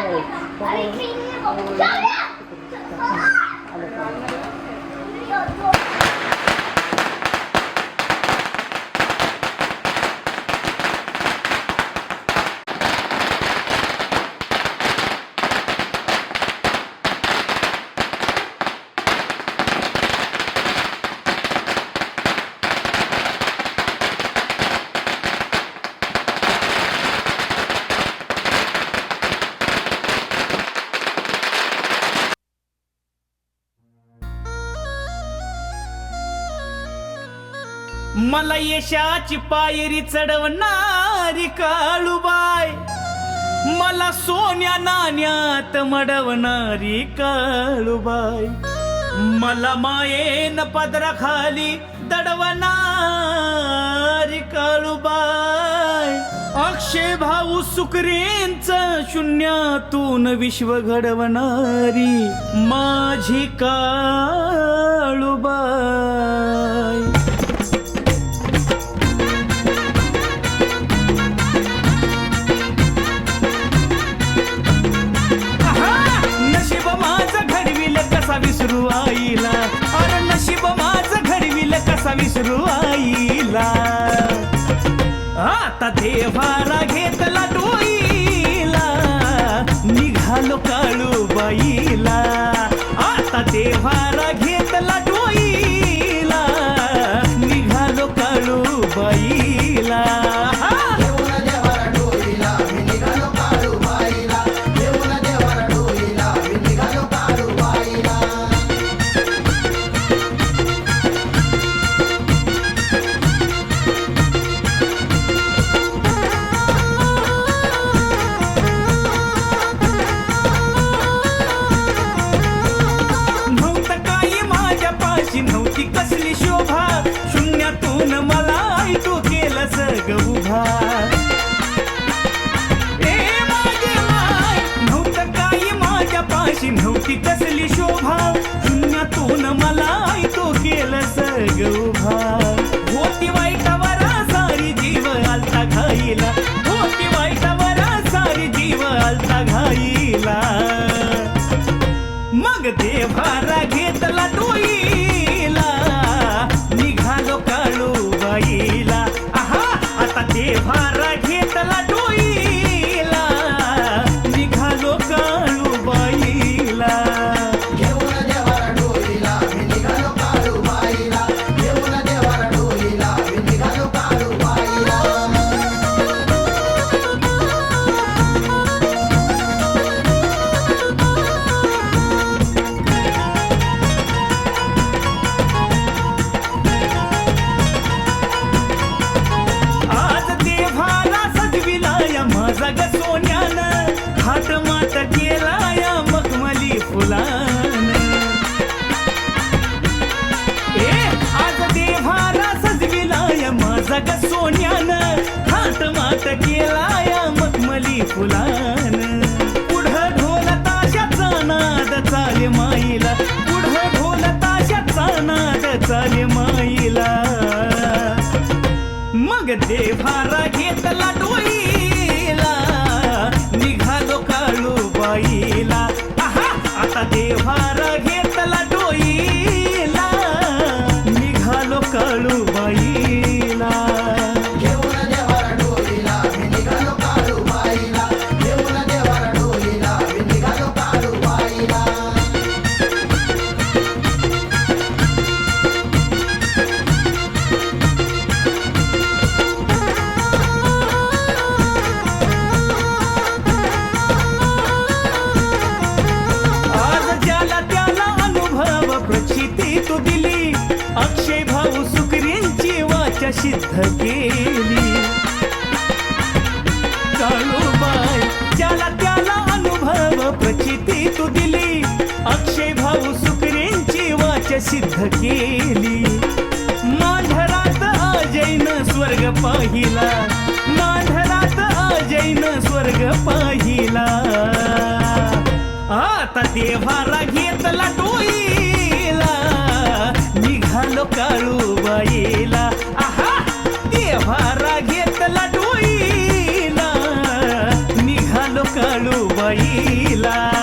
아니, 그 있는 거. मला यशाची पायरी चढवणारी काळूबाई. मला सोन्या नाण्यात मडवणारी काळूबाई. मला मायेन पदराखाली दडवणारी काळूबाई. अक्षय भाऊ सुकरेंच शून्यातून विश्व घडवणारी माझी काळूबाई. कसा विसरू आईला. आता देवाला घेतला डोईला. निघालो काळू बाई देवारा घेतला सिद्ध केली. मांढरात अजैन स्वर्ग पाहिला. मांढरात अजैन स्वर्ग पाहिला. आता देवाला घेतला टोईला. निघालो काळूबाईला. आहा देवाला घेतला टोईला. निघालो काळूबाईला.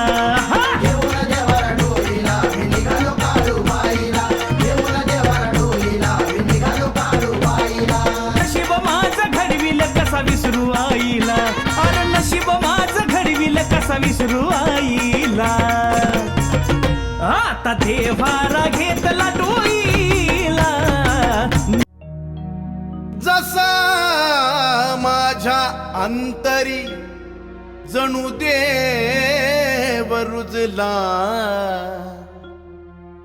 अंतरी जणू देव रुजला.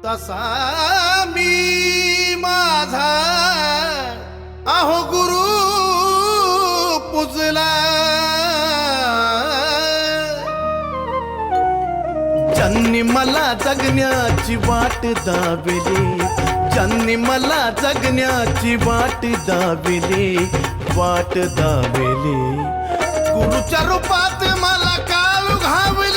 तसा मी माझा अहो गुरु पुजला. ज्यांनी मला जगण्याची वाट दाविली ज्यांनी मला जगण्याची वाट दाविली वाट दाबेली गुरुच्या रूपात मला काळू घावली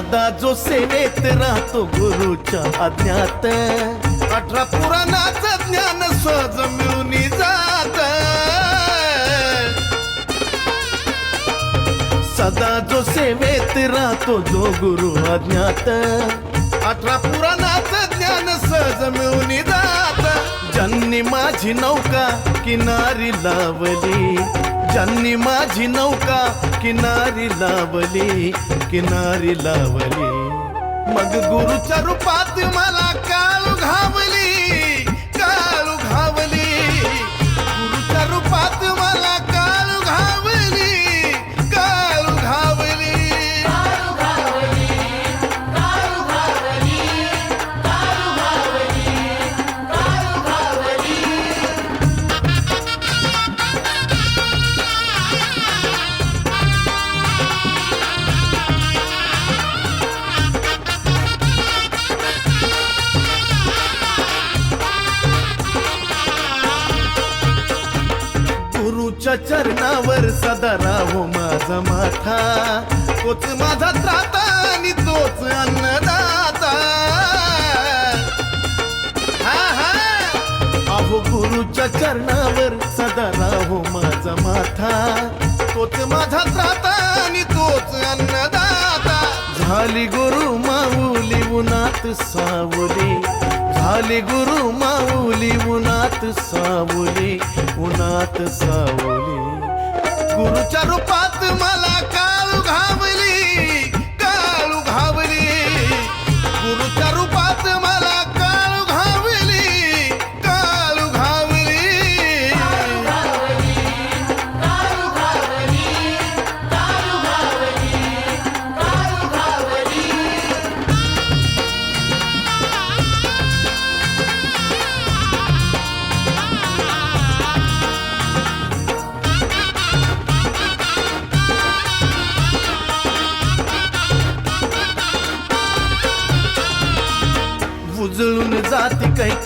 दादा जो सेवेत राहतो गुरुच्या अज्ञात. अठरा पुराणाचं ज्ञान सहज मिळून जात. सदा जो सेवेत राहतो जो गुरु अज्ञात. अठरा पुराणाचं ज्ञान सहज मिळून जात. ज्यांनी माझी नौका किनारी लावली ज्यांनी माझी नौका किनारी लावली किनारी लावली. मग गुरुच्या रूपात मला काळ घावली सदा राहो माझा माथा. तोच माझा त्राता आणि तोच अन्नदाता. हा हा. अहो गुरुच्या चरणावर सदा राहो माझा माथा. तोच माझा त्राता आणि तोच अन्नदाता. झाली गुरु माऊली उन्हात सावली. झाली गुरु माऊली उन्हात सावली. उन्हात सावली. गुरुच्या रूपात मला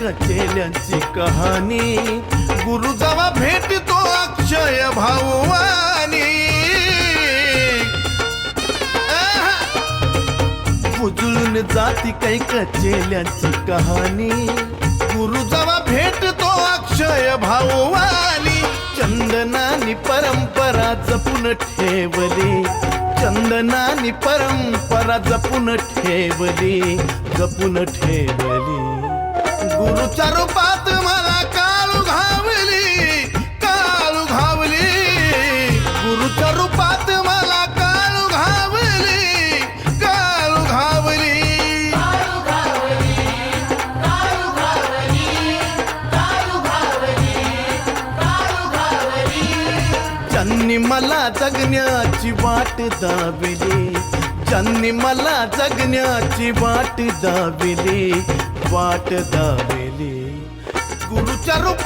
कचेल्यांची कहाणी. गुरु भेटतो अक्षय भाऊवानी. उजळून जाती काही कचेल्यांची कहाणी. गुरु भेटतो अक्षय भाऊवानी. चंदनानी परंपरा जपून ठेवली. चंदनानी परंपरा जपून ठेवली. जपून ठेवली. गुरुच्या रूपात मला काळू घावली काळू घावली. गुरुच्या रूपात मला काळू घावली काळू घावली. त्यांनी मला जगण्याची वाट दाविली त्यांनी मला जगण्याची वाट दाविली वाट दाविली गुरुच्या रूपात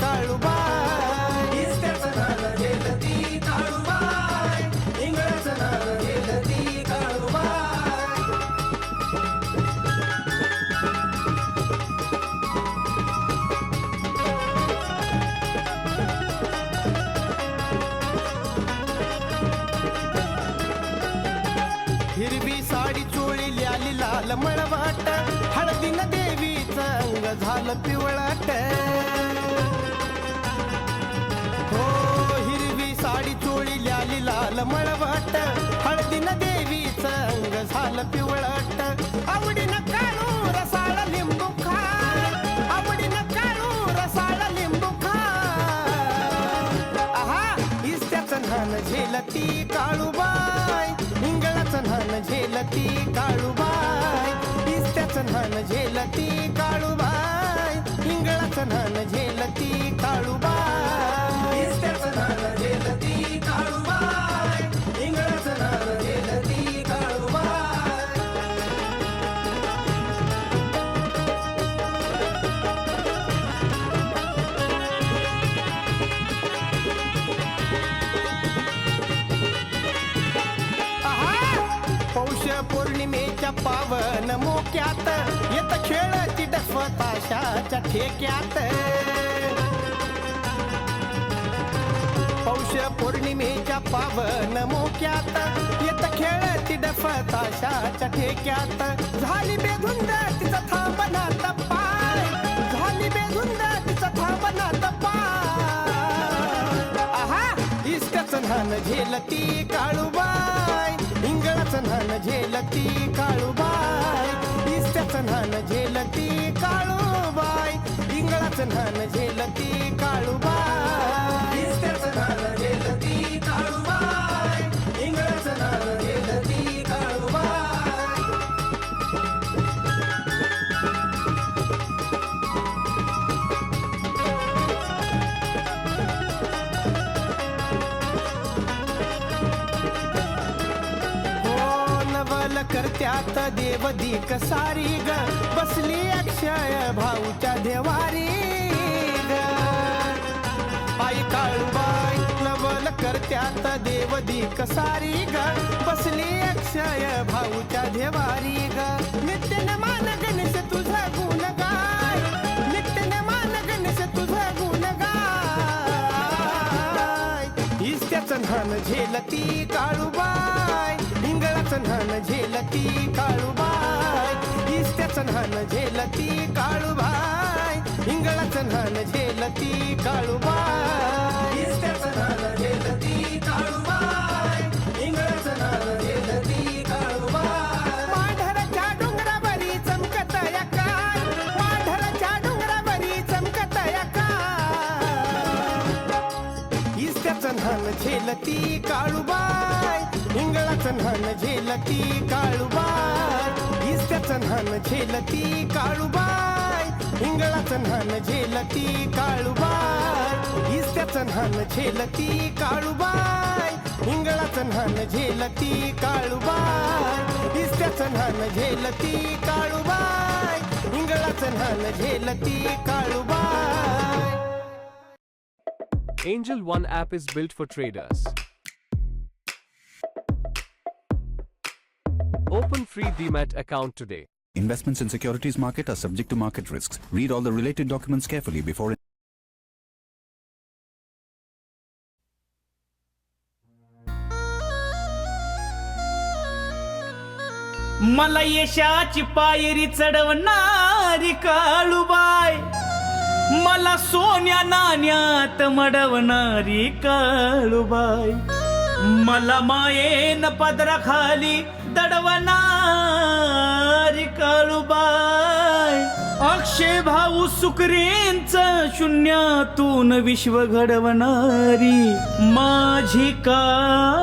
काळूबाई. इस्त्याचं नाव काळूबाई. इंगळाचं नाव काळूबाई. हिरवी साडी चोळी ल्याली लाल मळवाट हळदीन देवीचं अंग झालं पिवळा. ल्याली लाल मळवाट हळदीन देवीचं अंग झालं पिवळाट. आवडीनं काळू रसाळ लिंबू खा आवडीनं काळू रसाळ लिंबू खा आहा इस्त्याचं न्हान झेलती काळूबाई. इंगळाचं न्हान झेलती काळूबाई. इस्त्याचं न्हान झेलती काळूबाय इंगळाचं नान झेलती काळूबाई. इस्त्याचं ठेक्यात. पौष पौर्णिमेच्या पावन मोक्यात. येत खेळती डफताशाच्या ठेक्यात. झाली बेधुंद तिचा थांबना पाय झाली बेधुंद तिचा थांबना पाय आहा इष्टाचं न्हान झेलती काळूबाय इंगळाचं न्हान झेलती काळूबाई. इष्टाचं न्हान झेलती काळूबाय पिंगळाचं नान झेलती काळूबा देव देवदीक सारी ग. बसली अक्षय भाऊच्या देवारी ग. आई काळूबाई नवल करत्यात देवदीक सारी ग. बसली अक्षय भाऊच्या देवारी ग. नित्य मान गणेश तुझा गुण गाय नित्य मान गणेश तुझा गुण गाय इस्त्याचं न्हान झेलती काळूबाई इंगळाचं न्हान झेलती काळूबाई. इस्त्याचं न्हान झेलती काळूबाई. इंगळाचं न्हान झेलती काळूबाई. इस्त्याचं नाव न्हान झेलती काळूबाई. इस्त्याचं न्हान झेलती काळूबाई. इंगळाचं न्हान झेलती काळूबाई. इस्त्याचं न्हान झेलती काळूबाई. इंगळाचं न्हान झेलती काळूबाई. इस्त्याचं न्हान झेलती काळूबाई. इंगळाचं न्हान झेलती Kalubai. Angel One app is built for traders. Open free Demat account today. Investments in securities market are subject to market risks. Read all the related documents carefully before मला यशाची पायरी चढवणारी काळूबाय मला सोन्या नाण्यात मडवणारी काळूबाय मला मायेन पदराखाली दडवणारी काळूबाय अक्षय भाऊ सुकरेंच शून्यातून विश्व घडवणारी माझी काळूबाय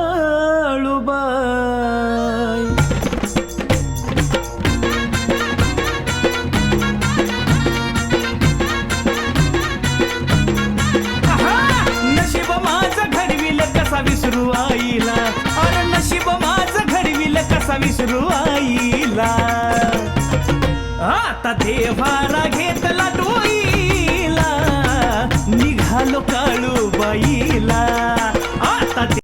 कसा विसरू आईला. आता देवाला घेतला तू